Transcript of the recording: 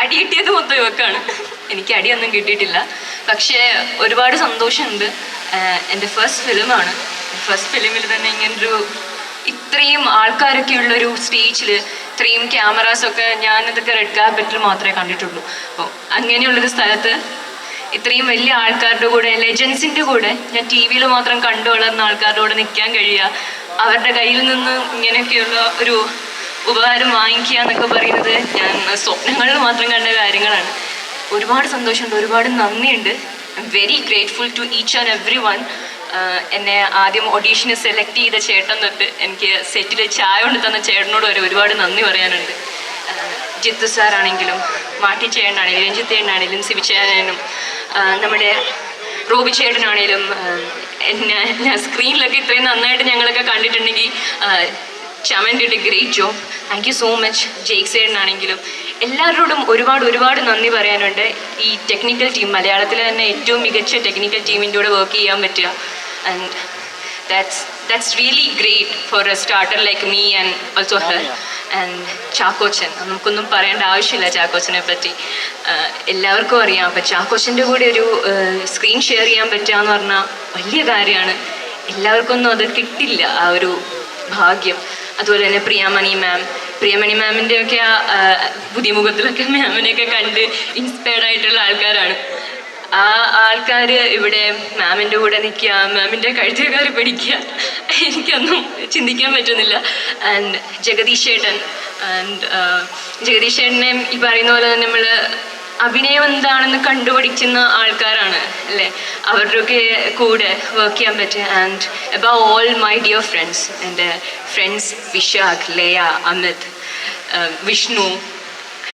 അടി കിട്ടിയത് മൊത്തം ഇവക്കാണ്. എനിക്ക് അടിയൊന്നും കിട്ടിയിട്ടില്ല. പക്ഷേ ഒരുപാട് സന്തോഷമുണ്ട്. എന്റെ ഫസ്റ്റ് ഫിലിമാണ് ഫസ്റ്റ് ഫിലിമിൽ തന്നെ ഇങ്ങനൊരു ഇത്രയും ആൾക്കാരൊക്കെ ഉള്ളൊരു സ്റ്റേജിൽ ഇത്രയും ക്യാമറാസൊക്കെ ഞാനിതൊക്കെ റെഡ് കാർപ്പറ്റിൽ മാത്രമേ കണ്ടിട്ടുള്ളൂ. അപ്പോൾ അങ്ങനെയുള്ളൊരു സ്ഥലത്ത് ഇത്രയും വലിയ ആൾക്കാരുടെ കൂടെ ലെജൻസിന്റെ കൂടെ ഞാൻ ടി വിയിൽ മാത്രം കണ്ടു വളർന്ന ആൾക്കാരുടെ കൂടെ നിൽക്കാൻ കഴിയുക അവരുടെ കയ്യിൽ നിന്ന് ഇങ്ങനെയൊക്കെയുള്ള ഒരു ഉപകാരം വാങ്ങിക്കുക എന്നൊക്കെ പറയുന്നത് ഞാൻ സ്വപ്നങ്ങളിൽ മാത്രം കണ്ട കാര്യങ്ങളാണ്. ഒരുപാട് സന്തോഷമുണ്ട് ഒരുപാട് നന്ദിയുണ്ട്. Very grateful to each and every one എന്നെ ആദ്യം ഓഡീഷന് സെലക്ട് ചെയ്ത ചേട്ടൻ തൊട്ട് എനിക്ക് സെറ്റിൽ ചായ കൊണ്ട് തന്ന ചേട്ടനോട് വരെ ഒരുപാട് നന്ദി പറയാനുണ്ട്. ജിത്തു സാറാണെങ്കിലും മാട്ടി ചേട്ടനാണെങ്കിലും രഞ്ജിത്ത് ചേട്ടനാണെങ്കിലും സിബി ചേട്ടനും നമ്മുടെ റോബി ചേട്ടനാണേലും ആഹ് എന്നെ സ്ക്രീനിലൊക്കെ ഇത്രയും നന്നായിട്ട് ഞങ്ങളൊക്കെ കണ്ടിട്ടുണ്ടെങ്കിൽ Chaman did a great job thank you so much Jake സേഡിനാണെങ്കിലും എല്ലാവരോടും ഒരുപാട് ഒരുപാട് നന്ദി പറയാനുണ്ട്. ഈ ടെക്നിക്കൽ ടീം മലയാളത്തിലെ തന്നെ ഏറ്റവും മികച്ച ടെക്നിക്കൽ ടീമിന്റെ കൂടെ വർക്ക് ചെയ്യാൻ പറ്റുക. And that's that's really great for a starter like me and also her and Chackochan നമുക്കൊന്നും പറയേണ്ട ആവശ്യമില്ല ചാക്കോച്ചനെ പറ്റി. എല്ലാവർക്കും അറിയാം. അപ്പം ചാക്കോച്ചന്റെ കൂടെ ഒരു സ്ക്രീൻ ഷെയർ ചെയ്യാൻ പറ്റുക എന്ന് പറഞ്ഞാൽ വലിയ കാര്യമാണ്. എല്ലാവർക്കും ഒന്നും അത് കിട്ടില്ല ആ ഒരു ഭാഗ്യം. അതുപോലെ തന്നെ പ്രിയാമണി മാം പ്രിയമണി മാമിന്റെ ഒക്കെ ആ പുതിയ മുഖത്തിലൊക്കെ മാമിനെയൊക്കെ കണ്ട് ഇൻസ്പയർഡ് ആയിട്ടുള്ള ആൾക്കാരാണ്. ആ ആൾക്കാർ ഇവിടെ മാമിന്റെ കൂടെ നിൽക്കുക മാമിന്റെ കഴുത്തുകാർ പഠിക്കുക എനിക്കൊന്നും ചിന്തിക്കാൻ പറ്റുന്നില്ല. ആൻഡ് ജഗദീഷ് ചേട്ടൻ ആൻഡ് ജഗദീഷ് ചേട്ടനെ ഈ പറയുന്ന പോലെ തന്നെ നമ്മൾ അഭിനയം എന്താണെന്ന് കണ്ടുപിടിക്കുന്ന ആൾക്കാരാണ് അല്ലേ? അവരുടെയൊക്കെ കൂടെ വർക്ക് ചെയ്യാൻ പറ്റുക and above all my dear friends എന്റെ ഫ്രണ്ട്സ് വിശാഖ് ലയ അമിത് വിഷ്ണു